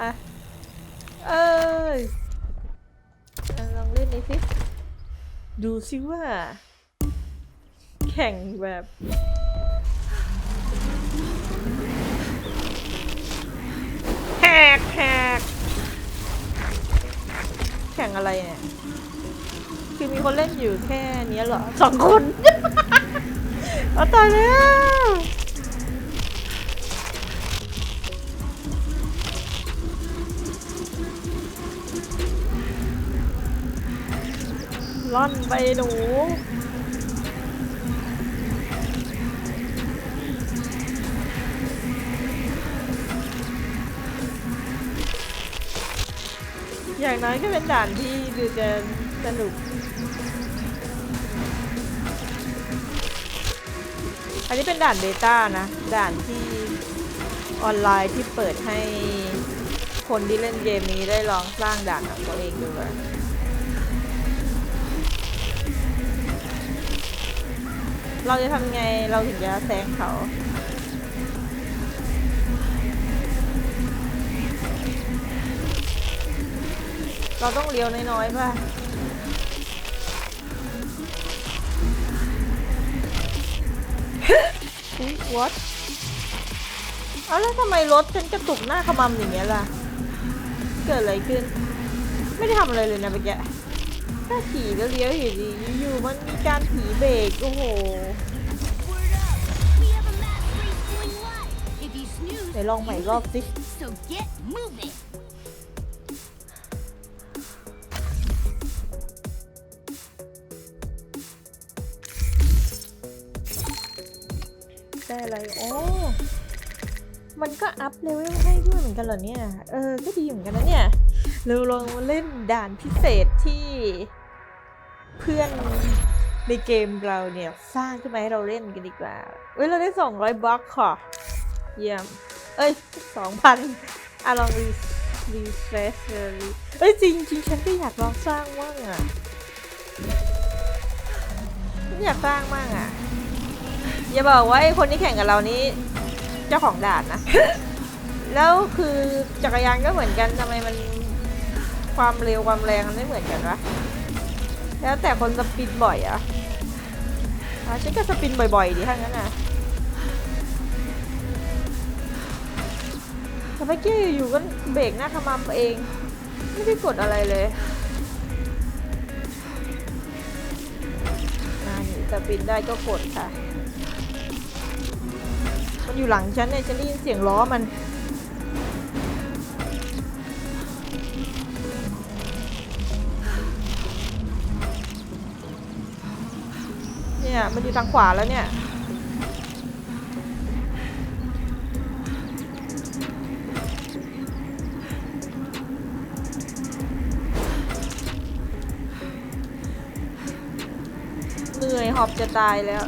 อะ เอ้ยอะลองเล่นน่อยสิ ดูสิว่า แข่งแบบแหกแหกแข่งอะไรเนี่ย คือมีคนเล่นอยู่แค่เนี้ยเหรอสองคน เอาตายแล้ว ล่อนไปหนูอย่างน้อยก็เป็นด่านที่ดูจะสนุก อันนี้เป็นด่านเบต้านะ ด่านที่ออนไลน์ที่เปิดให้คนที่เล่นเกมนี้ได้ลองสร้างด่านของตัวเองดูอะ เราจะทำไงเราถึงจะแซงเขา เราต้องเลี้ยวน้อยๆป่ะอุ๊ย what เอาแล้วทำไมรถฉันกระตุกหน้าขมำอย่างเงี้ยล่ะ เกิดอะไรขึ้น ไม่ได้ทำอะไรเลยนะเมื่อกี้ แค่ขี่ก็เลี้ยวอยู่ดีอยู่มันมีการผีเบรกโอ้โห Word up! We have a map refueling life. If you snooze, ไหนลองใหม่รอบสิได้อะไรโอ้มันก็อัพเลเวลให้ด้วยเหมือนกันเหรอเนี่ย เออ ก็ดีเหมือนกันนะเนี่ย เราลองเล่นด่านพิเศษที่ เพื่อนในเกมเราเนี่ยสร้างขึ้นมาให้เราเล่นกันดีกว่า เว้ยเราได้ 200บล็อกค่ะ เยี่ยม เอ้ย 2,000อะลองรีรีเฟรชเลยเอ้ยจริงจริงฉันก็อยากลองสร้างว่างอะฉันอยากสร้างมั่งอะ อย่าบอกว่าไอ้คนที่แข่งกับเรานี้ เจ้าของด่านนะ แล้วคือจักรยานก็เหมือนกันทำไมมันความเร็วความแรงมันไม่เหมือนกันวะ แล้วแต่คนสปินบ่อยอะอะฉันก็สปินบ่อยๆดิถ้างั้นนะแต่เมื่อกี้อยู่ๆก็เบรกหน้าขมำเอง ไม่ได้กดอะไรเลยนี่สปินได้ก็กดค่ะ มันอยู่หลังฉันเนี่ยฉันได้ยินเสียงล้อมัน เนี่ย มันอยู่ทางขวาแล้วเนี่ย เหนื่อยหอบจะตายแล้ว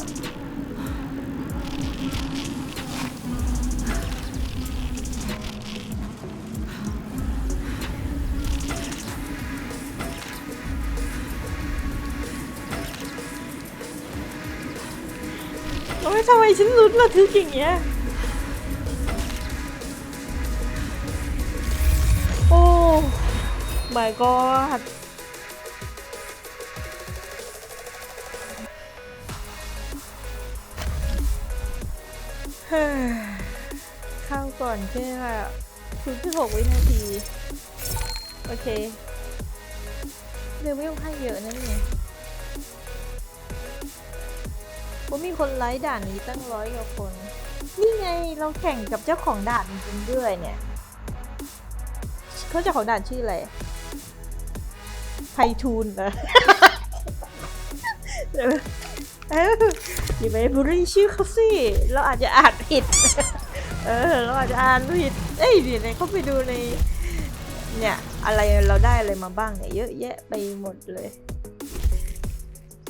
อ้ยทำไมฉันลุ้นระทึกอย่างเงี้ย โอ้ my god เข้าก่อนแค่0.6วินาที โอเคเร็วไม่ต้องให้เยอะนะเนี่ย ว่ามีคนไลค์ด่านนี้ตั้งร้อยกว่าคน นี่ไงเราแข่งกับเจ้าของด่านจริงด้วยเนี่ยเขาเจ้าของด่านชื่ออะไรไพทูลเหรอเออออย่าไปบูลลี่ชื่อเขาสิ เราอาจจะอ่านผิด เออ เราอาจจะอ่านผิด เอ้ยเดี๋ยวเนี่ยเขาไปดูใน เนี่ย อะไรเราได้อะไรมาบ้างเนี่ยเยอะแยะไปหมดเลย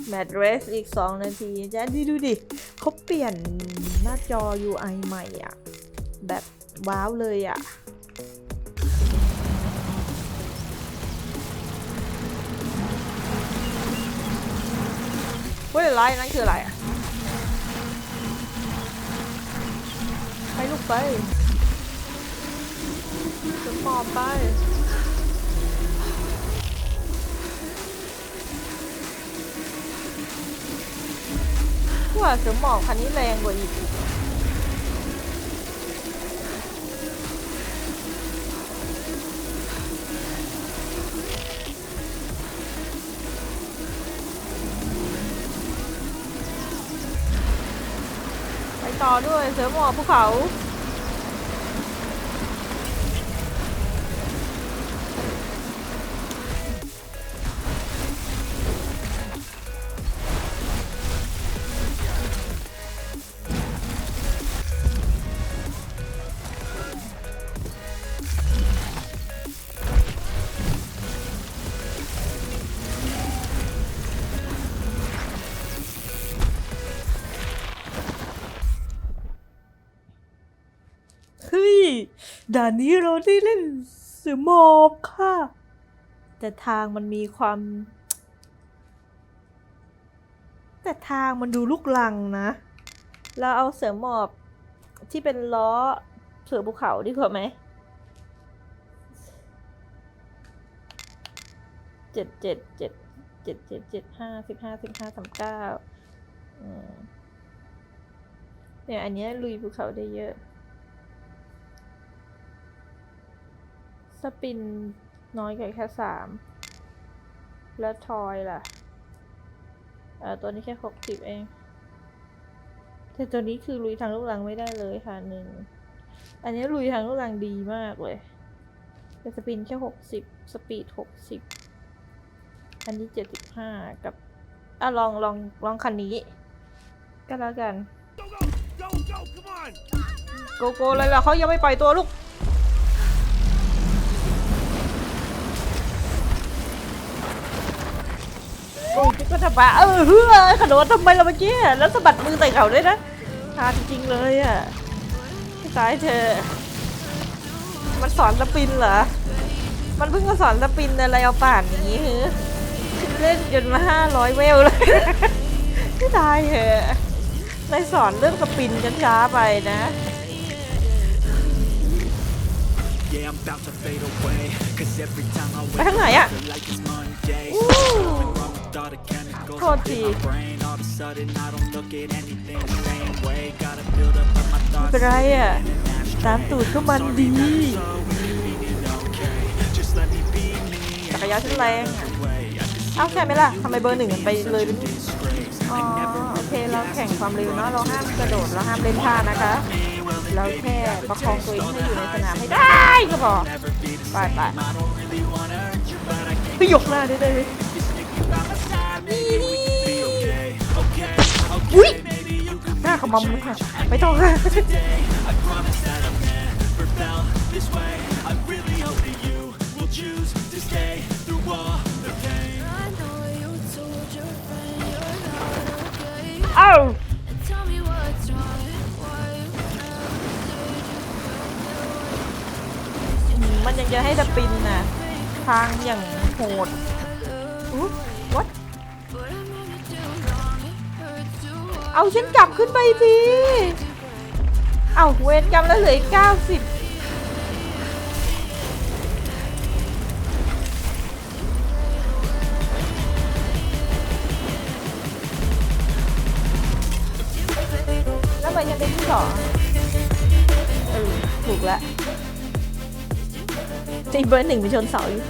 แมทเรสอีก 2 นาทีจ้ดูดูดิเขาเปลี่ยนหน้าจอ UI ใหม่อะ แบบว้าวเลยอะเว้ยไลน์นั่นคืออะไรอะ ไปลูกไปจะมอบไป ว่าเสือหมอบคันนี้แรงกว่าอีกไปต่อด้วยเสือหมอบภูเขา ด่านนี้เราได้เล่นเสือหมอบค่ะ แต่ทางมันมีความ แต่ทางมันดูลุกลังนะ เราเอาเสือหมอบที่เป็นล้อเสือภูเขาดีกว่าไหมเจ็ดเจ็ดเจ็ดเจ็ดเจ็ดเจ็ดห้าสิบห้าสิบห้าสามเก้าเนี่ยอันนี้ลุยภูเขาได้เยอะ สปินน้อยกว่าแค่สาม แล้วทอยล่ะเออตัวนี้แค่หกสิบเอง แต่ตัวนี้คือลุยทางลูกลังไม่ได้เลยค่ะหนึ่ง อันนี้ลุยทางลูกลังดีมากเลยแต่สปินแค่หกสิบสปีดหกสิบ อันนี้เจ็ดสิบห้ากับ อะ ลองลองลองคันนี้ ก็แล้วกัน Go, go, go, go, come on! โกโก้เลยล่ะเขายังไม่ปล่อยตัวลูก โอ้ยก็ทำบ้าเออเฮ้ยขนมทำไมเราเมื่อกี้อะแล้วสะบัดมือใส่เขาด้วยนะทาจริงๆเลยอะให้ตายเธอะมันสอนสปินเหรอ มันเพิ่งมาสอนสปินอะไรเอาป่านนี้หือเล่นจนมาห้าร้อยเวลเลยให้ตายเถอะนายสอนเรื่องสปินกันช้าไปนะ Yeah, I'm about to fade away. Cause every time I ไป wake ทางไหน up, อะ I feel like it's Monday. Ooh. Something wrong with all the chemicals โทษ up ที in my brain. All of a sudden, I don't look at anything the same way. Gotta build up of my ไม่ thoughts. เป็นไรอะ in an ashtray. ตามตูดก็มันดี So okay, just let me be me. จักรยานฉันแรงอะ Way. I just เอ้าใช่ไหมล่ะทำไมเบอร์หนึ่งมันไปเลยเป็น disgrace. อ๋อโอเคเราแข่งความเร็วเนาะเราห้ามกระโดดเราห้ามเล่นท่านะคะ เราแค่ประคองตัวเองให้อยู่ในสนามให้ได้ก็พอไปไปพี่ยกหน้าได้เลยอุ้ย หน้าขมำเลยค่ะไม่ต้องค่ะเอ้า Tell me what's wrong. Why you มันยังจะให้สปินน่ะ ทางอย่างโหดอุ๊ย what เอาฉันกลับขึ้นไปสิเอาเวรกรรมแล้วเหลืออีกเก้าสิบแล้วมันเป็นที่สองเออถูกแล้วจริงเบอร์หนึ่งไปชนเสาอยู่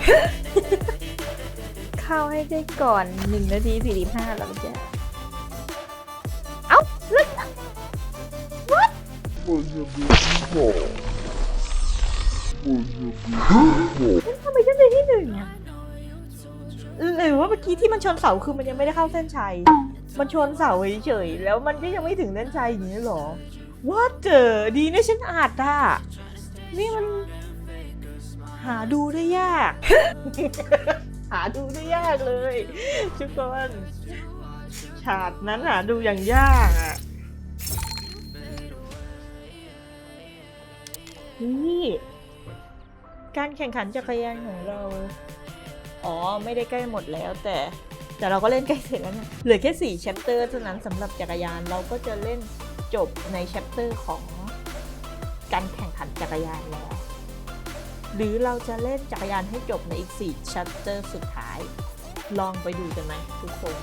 เข้าให้ได้ก่อนหนึ่งนาทีสี่สิบห้าแล้วจ้ะเอ้าเลิก what ทำไมฉันเป็นที่หนึ่งอะหรือว่าเมื่อกี้ที่มันชนเสาคือมันยังไม่ได้เข้าเส้นชัย มันชนเสาเฉยๆแล้วมันก็ยังไม่ถึงเส้นชัยอย่างนี้หรอว่าเจอดีนะฉันอาจอะนี่มัน หาดูได้ยาก หาดูได้ยากเลยทุกคนฉากนั้นหาดูอย่างยากอะ นี่การแข่งขันจักรยานของเรา อ๋อ ไม่ได้ใกล้หมดแล้วแต่ แต่เราก็เล่นใกล้เสร็จแล้วนะเหลือแค่ 4 แชปเตอร์เท่านั้นสำหรับจักรยานเราก็จะเล่นจบในแชปเตอร์ของ การแข่งขันจักรยานแล้ว หรือเราจะเล่นจักรยานให้จบในอีกสี่ชัตเตอร์สุดท้าย ลองไปดูกันไหมทุกคน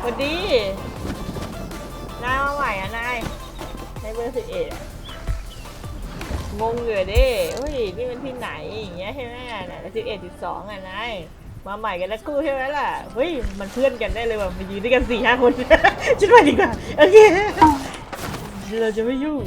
สวัสดี นายมาใหม่อะนายในเบอร์สิบเอ็ดงงเหือเด้เฮ้ยนี่มันที่ไหนอย่างเงี้ยใช่ไหมน่ะสิบเอ็ดสิบสองอะนายมาใหม่กันแล้วกูใช่ไหมล่ะเฮ้ยมันเพื่อนกันได้เลยว่ะมายืนด้วยกันสี่ห้าคนฉันไปดีกว่าโอเคเราจะไม่ยุ่ง